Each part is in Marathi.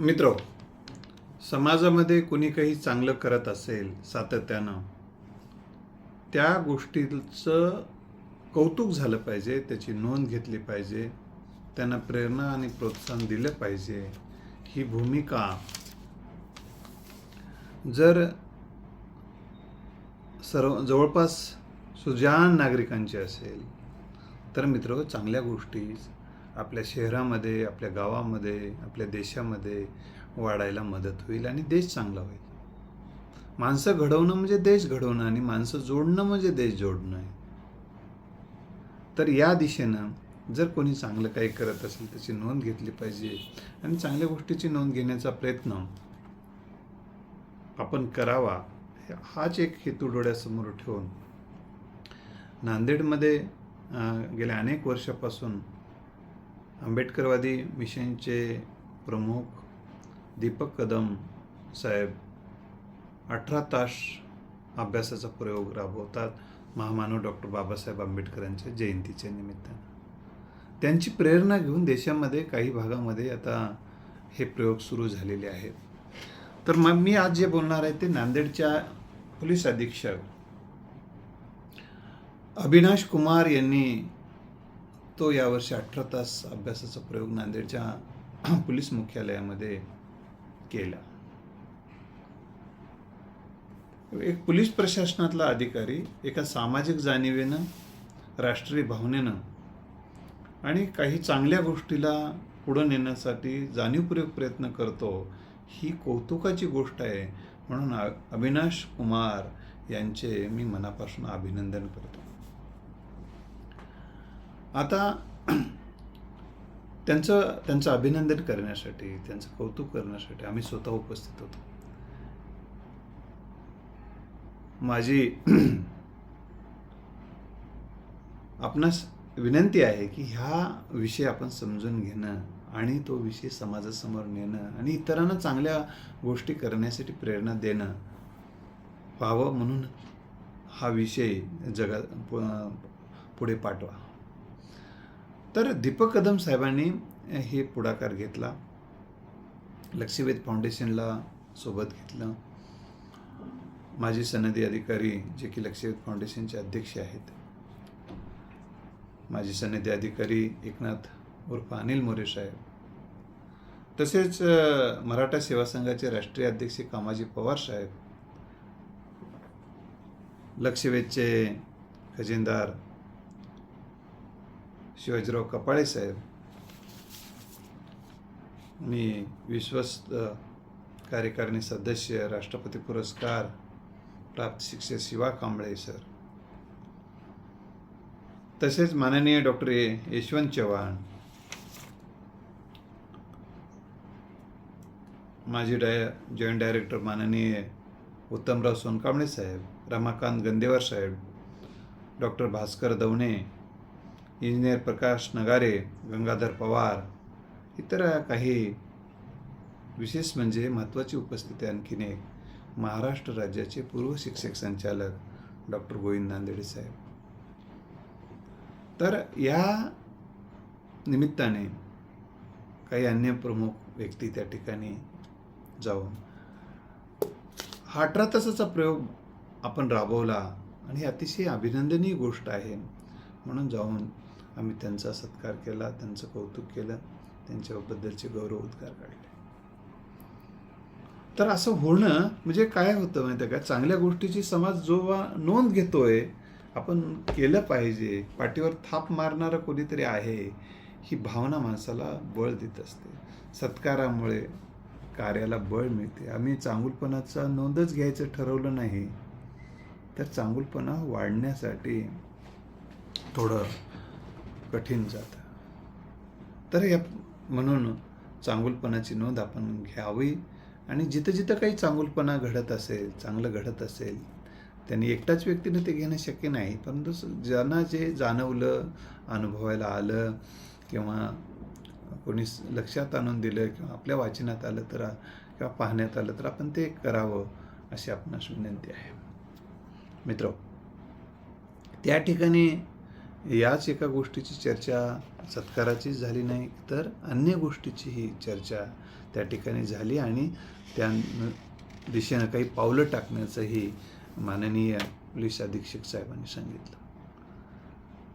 मित्र समाजामध्ये कुणी काही चांगलं करत असेल सातत्यानं त्या गोष्टीचं कौतुक झालं पाहिजे त्याची नोंद घेतली पाहिजे त्यांना प्रेरणा आणि प्रोत्साहन दिलं पाहिजे ही भूमिका. जर सर्व जवळपास सुजान नागरिकांची असेल तर मित्र चांगल्या गोष्टी आपल्या शहरामध्ये आपल्या गावामध्ये आपल्या देशामध्ये वाढायला मदत होईल आणि देश चांगला होईल. माणसं घडवणं म्हणजे देश घडवणं आणि माणसं जोडणं म्हणजे देश जोडणं आहे. तर या दिशेनं जर कोणी चांगलं काही करत असेल त्याची नोंद घेतली पाहिजे आणि चांगल्या गोष्टीची नोंद घेण्याचा प्रयत्न आपण करावा हाच एक हेतू डोळ्यासमोर ठेवून नांदेडमध्ये गेल्या अनेक वर्षापासून आंबेडकरवादी मिशनचे प्रमुख दीपक कदम साहेब अठरा तास अभ्यासाचा प्रयोग राबवतात. महामानव डॉक्टर बाबासाहेब आंबेडकरांच्या जयंतीच्या निमित्तानं. त्यांची प्रेरणा घेऊन देशामध्ये काही भागामध्ये आता हे प्रयोग सुरू झालेले आहेत. तर मग मी आज जे बोलणार आहे ते नांदेडच्या पोलीस अधीक्षक अविनाश कुमार यांनी तो यावर्षी अठरा तास अभ्यासाचा प्रयोग नांदेडच्या पोलीस मुख्यालयामध्ये केला. एक पोलीस प्रशासनातला अधिकारी एका सामाजिक जाणीवेनं राष्ट्रीय भावनेनं आणि काही चांगल्या गोष्टीला पुढं नेण्यासाठी जाणीवपूर्वक प्रयत्न करतो ही कौतुकाची गोष्ट आहे म्हणून अविनाश कुमार यांचे मी मनापासून अभिनंदन करतो. आता त्यांचं त्यांचं अभिनंदन करण्यासाठी त्यांचं कौतुक करण्यासाठी आम्ही स्वतः उपस्थित होतो. माझी आपणास विनंती आहे की ह्या विषय आपण समजून घेणं आणि तो विषय समाजासमोर नेणं आणि इतरांना चांगल्या गोष्टी करण्यासाठी प्रेरणा देणं व्हावं म्हणून हा विषय जगा पु- पुढे पाठवा. तर दीपक कदम साहेबांनी हे पुढाकार घेतला. लक्षवेध फाउंडेशनला सोबत घेतलं. माजी सनदी अधिकारी जे की लक्षवेध फाउंडेशनचे अध्यक्ष आहेत. माजी सनदी अधिकारी एकनाथ उर्फ अनिल मोरे साहेब. तसेच मराठा सेवा संघाचे राष्ट्रीय अध्यक्ष कामाजी पवार साहेब. लक्षवेधचे खजिनदार शिवाजीराव कपाळे साहेब. मी विश्वस्त कार्यकारिणी सदस्य राष्ट्रपती पुरस्कार प्राप्त शिक्षक शिवा कांबळे सर. तसेच माननीय डॉक्टर यशवंत चव्हाण. माजी डाय जॉईंट डायरेक्टर माननीय उत्तमराव सोनकांबळे साहेब रमाकांत गंदेवार साहेब डॉक्टर भास्कर दवणे इंजिनियर प्रकाश नगारे गंगाधर पवार इतर काही विशेष म्हणजे महत्त्वाची उपस्थिती आणखीन एक महाराष्ट्र राज्याचे पूर्व शिक्षक संचालक डॉक्टर गोविंद नांदेडे साहेब. तर या निमित्ताने काही अन्य प्रमुख व्यक्ती त्या ठिकाणी जाऊन हा अठरा तासाचा प्रयोग आपण राबवला आणि अतिशय अभिनंदनीय गोष्ट आहे म्हणून जाऊन आम्ही त्यांचा सत्कार केला त्यांचं कौतुक केलं त्यांच्याबद्दलचे गौरव उद्गार काढले. तर असं होणं म्हणजे काय होतं माहिती आहे का? चांगल्या गोष्टीची समाज जो नोंद घेतोय आपण केलं पाहिजे पाठीवर थाप मारणारं कोणीतरी आहे ही भावना माणसाला बळ देत असते. सत्कारामुळे कार्याला बळ मिळते. आम्ही चांगुलपणाचा नोंदच घ्यायचं ठरवलं नाही तर चांगुलपणा वाढण्यासाठी थोडं कठीण जातं. तर या म्हणून चांगुलपणाची नोंद आपण घ्यावी आणि जिथं जिथं काही चांगुलपणा घडत असेल चांगलं घडत असेल त्यांनी एकटाच व्यक्तीने ते घेणं शक्य नाही परंतु ज्यांना जे जाणवलं अनुभवायला आलं किंवा कोणी लक्षात आणून दिलं किंवा आपल्या वाचनात आलं तर किंवा पाहण्यात आलं तर आपण ते करावं अशी आपणास विनंती आहे. मित्र त्या ठिकाणी याच एका गोष्टीची चर्चा सत्काराचीच झाली नाही तर अन्य गोष्टीचीही चर्चा त्या ठिकाणी झाली आणि त्या दिशेनं काही पावलं टाकण्याचंही माननीय पोलीस अधीक्षक साहेबांनी सांगितलं.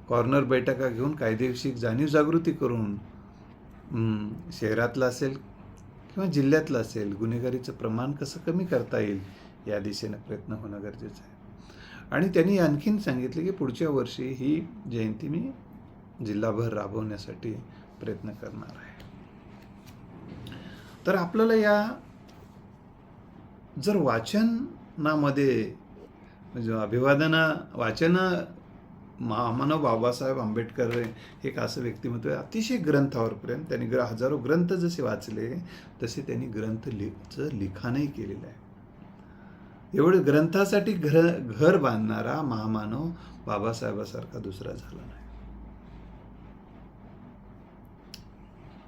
कॉर्नर बैठका घेऊन कायदेशीर जाणीव जागृती करून शहरातलं असेल किंवा जिल्ह्यातलं असेल गुन्हेगारीचं प्रमाण कसं कमी करता येईल या दिशेनं प्रयत्न होणं गरजेचं आहे. आणि त्यांनी आणखीन सांगितले की पुढच्या वर्षी ही जयंती मी जिल्हाभर राबवण्यासाठी प्रयत्न करणार आहे. तर आपल्याला या जर वाचनामध्ये म्हणजे अभिवादना वाचन महामानव बाबासाहेब आंबेडकर हे एक असं व्यक्तिमत्व आहे अतिशय ग्रंथावरपर्यंत त्यांनी ग्र हजारो ग्रंथ जसे वाचले तसे त्यांनी ग्रंथ लिखचं लिखाणही केलेलं आहे. एवढं ग्रंथासाठी घर घर बांधणारा महामानव बाबासाहेबासारखा दुसरा झाला नाही.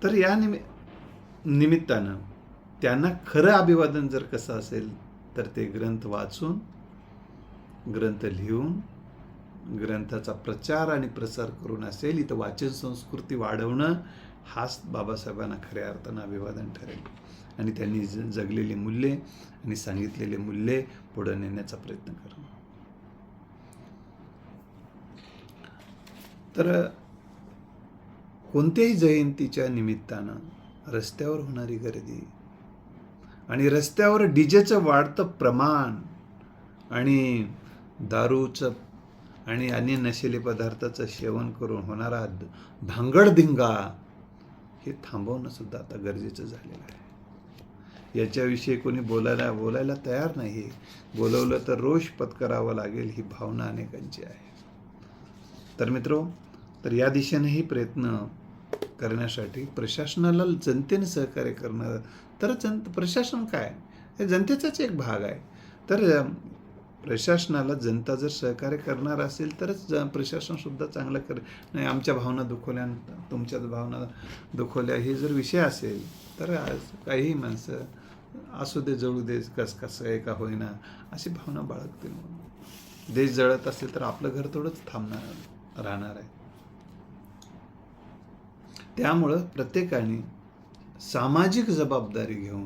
तर या निमि निमित्तानं त्यांना खरं अभिवादन जर कसं असेल तर ते ग्रंथ वाचून ग्रंथ लिहून ग्रंथाचा प्रचार आणि प्रसार करून असेल इथं वाचन संस्कृती वाढवणं हाच बाबासाहेबांना खऱ्या अर्थानं अभिवादन ठरेल. आणि त्यांनी ज जगलेली मूल्ये आणि सांगितलेले मूल्ये पुढे नेण्याचा प्रयत्न करणं तर कोणत्याही जयंतीच्या निमित्तानं रस्त्यावर होणारी गर्दी आणि रस्त्यावर डीजेचं वाढतं प्रमाण आणि दारूचं आणि अन्य नशेले पदार्थाचं सेवन करून होणारा भांगडधिंगा हे थांबवणं सुद्धा आता गरजेचं झालेलं आहे. याच्याविषयी कोणी बोलायला बोलायला तयार नाही. बोलवलं तर रोष पत्करावं लागेल ही भावना अनेकांची आहे. तर मित्रो तर या दिशेनेही प्रयत्न करण्यासाठी प्रशासनाला जनतेने सहकार्य करणं तर जन प्रशासन काय? हे जनतेचाच एक भाग आहे. तर प्रशासनाला जनता जर सहकार्य करणार असेल तरच ज प्रशासनसुद्धा चांगलं कर नाही आमच्या भावना दुखवल्या तुमच्याच भावना दुखवल्या हे जर विषय असेल तर आज माणसं असू दे जळू दे कस कसं आहे का होईना अशी भावना बाळगतील म्हणून. देश जळत असेल तर आपलं घर थोडंच थांबणार राहणार आहे. त्यामुळं प्रत्येकाने सामाजिक जबाबदारी घेऊन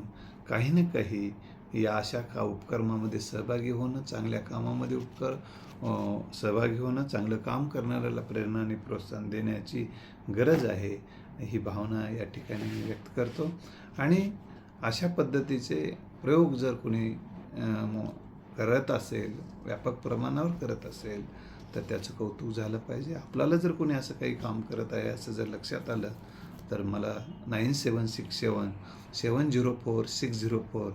काही ना काही या अशा का उपक्रमामध्ये सहभागी होणं चांगल्या कामामध्ये उपकर सहभागी होणं चांगलं काम करणाऱ्याला प्रेरणा आणि प्रोत्साहन देण्याची गरज आहे ही भावना या ठिकाणी मी व्यक्त करतो. आणि अशा पद्धतीचे प्रयोग जर कुणी करत असेल व्यापक प्रमाणावर करत असेल तर त्याचं कौतुक झालं पाहिजे. आपल्याला जर कोणी असं काही काम करत आहे असं जर लक्षात आलं तर मला nine seven six seven seven zero four six zero four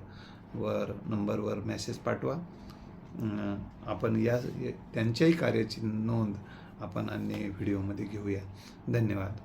वर नंबरवर मेसेज पाठवा. आपण या त्यांच्याही कार्याची नोंद आपण अन्य व्हिडिओमध्ये घेऊया. धन्यवाद.